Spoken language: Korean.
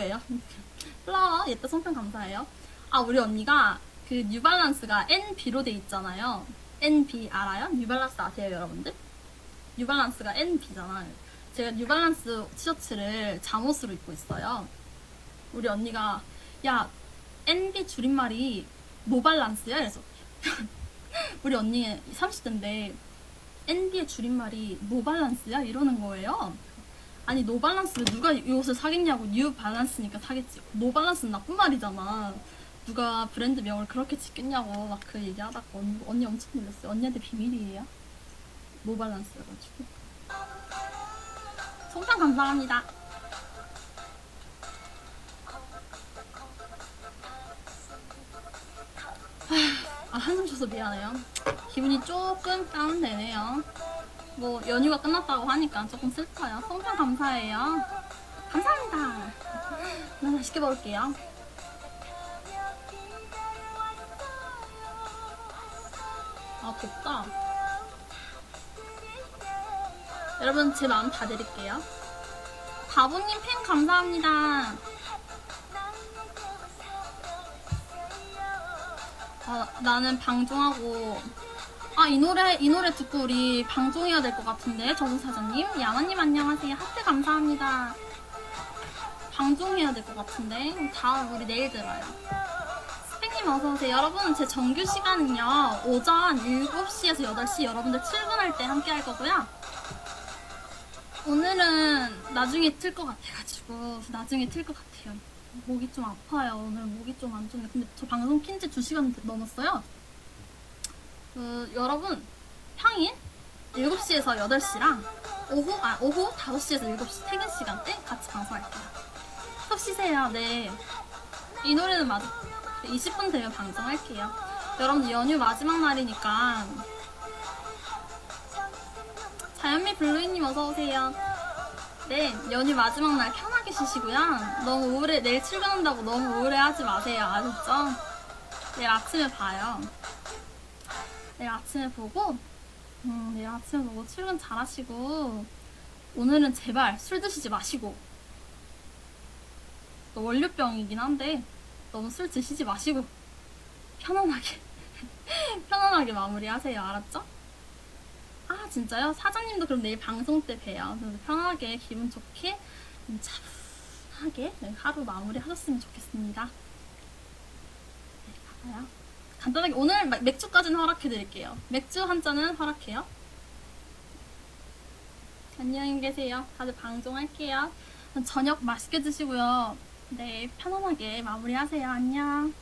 예요 플라워 예쁘 송편 감사해요. 아 우리 언니가 그 뉴발란스가 NB로 돼 있잖아요. NB 알아요? 뉴발란스 아세요 여러분들? 뉴발란스가 NB잖아요. 제가 뉴발란스 티셔츠를 잠옷으로 입고 있어요. 우리 언니가 야 NB 줄임말이 노발란스야? 그래서 우리 언니 30대인데 NB의 줄임말이 노발란스야? 이러는 거예요. 아니 노발란스를 누가 이 옷을 사겠냐고 뉴 발란스니까 사겠지. 노발란스는 나쁜 말이잖아. 누가 브랜드 명을 그렇게 짓겠냐고 막 그 얘기하다가 언니, 언니 엄청 놀랐어요. 언니한테 비밀이에요? 노발란스여가지고. 송편 감사합니다. 아 한숨 쉬어서 미안해요. 기분이 조금 다운되네요 뭐 연휴가 끝났다고 하니까 조금 슬퍼요. 성장 감사해요. 감사합니다. 나 맛있게 먹을게요. 아 덥다. 여러분 제 마음 다 드릴게요. 바보님 팬 감사합니다. 아, 나는 방종하고 아, 이 노래, 이 노래 듣고 우리 방송해야 될 것 같은데, 정사장님. 야마님 안녕하세요. 하트 감사합니다. 방송해야 될 것 같은데, 다음 우리 내일 들어요. 스팽님 어서오세요. 여러분, 제 정규 시간은요, 오전 7시에서 8시 여러분들 출근할 때 함께 할 거고요. 오늘은 나중에 틀 것 같아가지고, 나중에 틀 것 같아요. 목이 좀 아파요. 오늘 목이 좀 안 좋네. 근데 저 방송 킨 지 2시간 넘었어요. 그 여러분 평일 7시에서 8시랑 오후 아 오후 5시에서 7시 퇴근 시간대 같이 방송할게요. 푹 쉬세요. 네. 이 노래는 맞아. 20분 되면 방송할게요. 여러분 연휴 마지막 날이니까 자연미 블루이님 어서 오세요. 네, 연휴 마지막 날 편하게 쉬시고요. 너무 우울해 내일 출근한다고 너무 우울해하지 마세요. 아셨죠? 내일 아침에 봐요. 내일 아침에 보고 음, 내일 아침에 보고 출근 잘하시고 오늘은 제발 술 드시지 마시고. 또 월요병이긴 한데 너무 술 드시지 마시고 편안하게 편안하게 마무리하세요. 알았죠? 아 진짜요? 사장님도 그럼 내일 방송 때 봬요. 그래서 편하게 기분 좋게 음, 차분하게 네, 하루 마무리 하셨으면 좋겠습니다. 네 가봐요 간단하게 오늘 마- 맥주까지는 허락해 드릴게요. 맥주 한 잔은 허락해요. 안녕히 계세요. 다들 방송할게요. 저녁 맛있게 드시고요. 네, 편안하게 마무리하세요. 안녕.